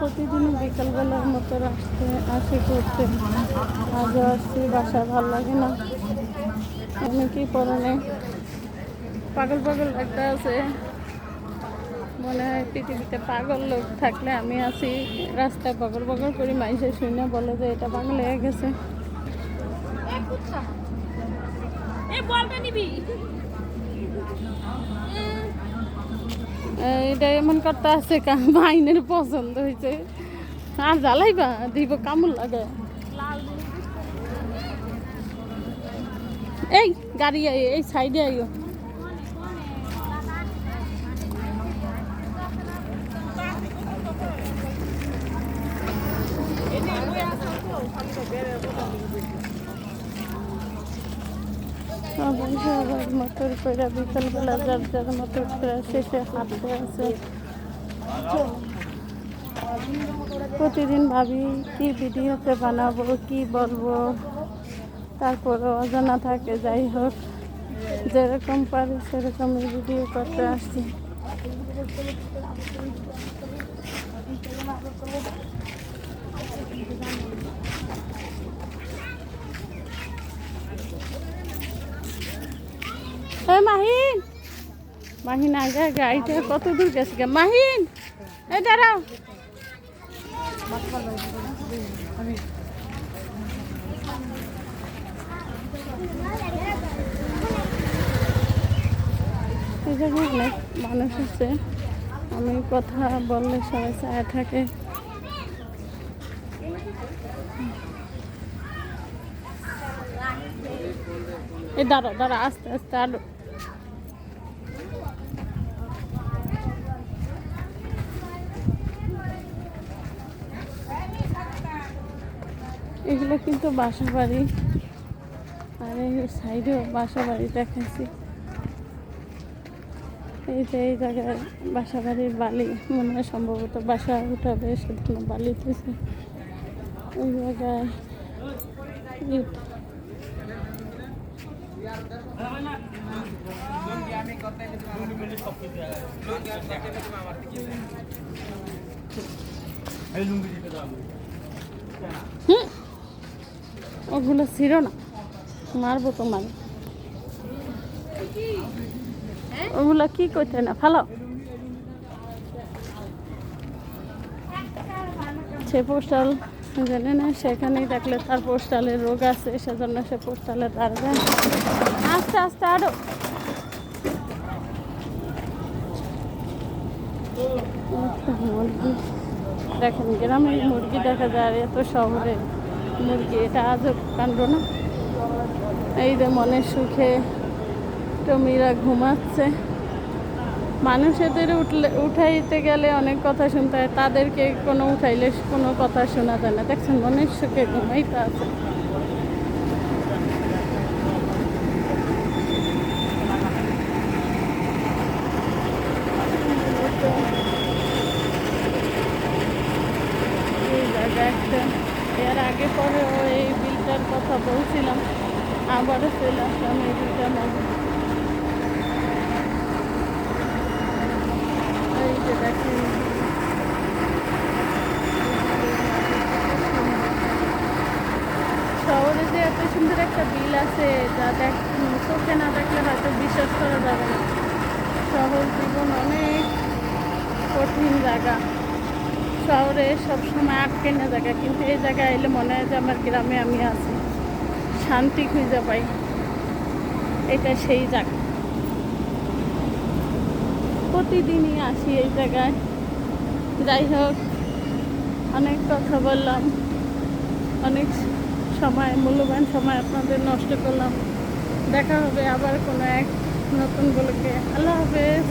প্রতিদিন বিকালবেলার মতো আসি আজও আসছি বাসা ভালো লাগে না পাগল পাগল একটা আছে মনে হয় পৃথিবীতে পাগল লোক থাকলে আমি আছি রাস্তায় পাগল পাগল করি মাইসে শুনে বলে যে এটা পাগল হয়ে গেছে। এটা এমন করতে আছে বাইনের পছন্দ হয়েছে আর জ্বালাইবা দিব কামুল লাগে। এই গাড়ি এই সাইডে আইও। সবার মতোর করে বিকালবেলা যার যার মতো করে শেষে হাঁটতে আছে প্রতিদিন ভাবি কি ভিডিওতে বানাবো, কি বলব। তারপরে অজানা থাকে, যাই হোক, যেরকম পারি সেরকমই ভিডিও করতে আসছি এ মাহিন মাহিন আগে গাড়িটা কত দূর গেছে গে? মাহিন, এই দাঁড়াও। মানুষ আছে। আমি কথা বললে সবাই চায় থাকে। এই দাঁড়া দাঁড়া আস্তে আস্তে আলো এগুলো কিন্তু বাসা বাড়ি। আর এই সাইডেও বাসা বাড়ি দেখাচ্ছি এই যে এই জায়গায় বাসা বাড়ির বালি, মনে হয় সম্ভবত বাসা উঠাবে, সেজন্য বালি দিয়েছে। এই জায়গায় হুম? ওগুলো ছিল না। মারবো তোমার ওগুলো কি করতে না ভালো সে পোস্টাল জানে না, সেখানেই থাকলে তার পোস্টালের রোগ আছে, সেজন্য সে পোস্টালে দাঁড়াবে আস্তে আস্তে আরও। দেখেন, গ্রামের মুরগি দেখা যায় এত শহরে। মুরগি, এটা আজও কাণ্ড না? এই যে মনে সুখে টমিরা ঘুমাচ্ছে। মানুষেদের উঠলে, উঠাইতে গেলে অনেক কথা শুনতে হয়। তাদেরকে কোনো উঠাইলে কোনো কথা শোনা যায় না। দেখছেন, মনের সুখে ঘুমাইতে আছে এই জায়গা একটা এর আগে পরে এই বিলটার কথা বলছিলাম, আবারও চলে আসলাম এই বিলটার মধ্যে। এই যে দেখেন শহরে যে এত সুন্দর একটা বিল আছে, যা দেখ চোখে না দেখলে হয়তো বিশ্বাস করা যাবে না। শহর জীবন অনেক কঠিন জায়গা। শহরে সবসময় আটকে না জায়গা, কিন্তু এই জায়গায় এলে মনে হয় যে আমার গ্রামে আমি আছি। শান্তি খুঁজে পাই। এটা সেই জায়গা। প্রতিদিনই আসি এই জায়গায়। যাই হোক, অনেক কথা বললাম। অনেক সময়, মূল্যবান সময় আপনাদের নষ্ট করলাম। দেখা হবে আবার কোনো এক নতুন বলকে আল্লাহ হাফেজ।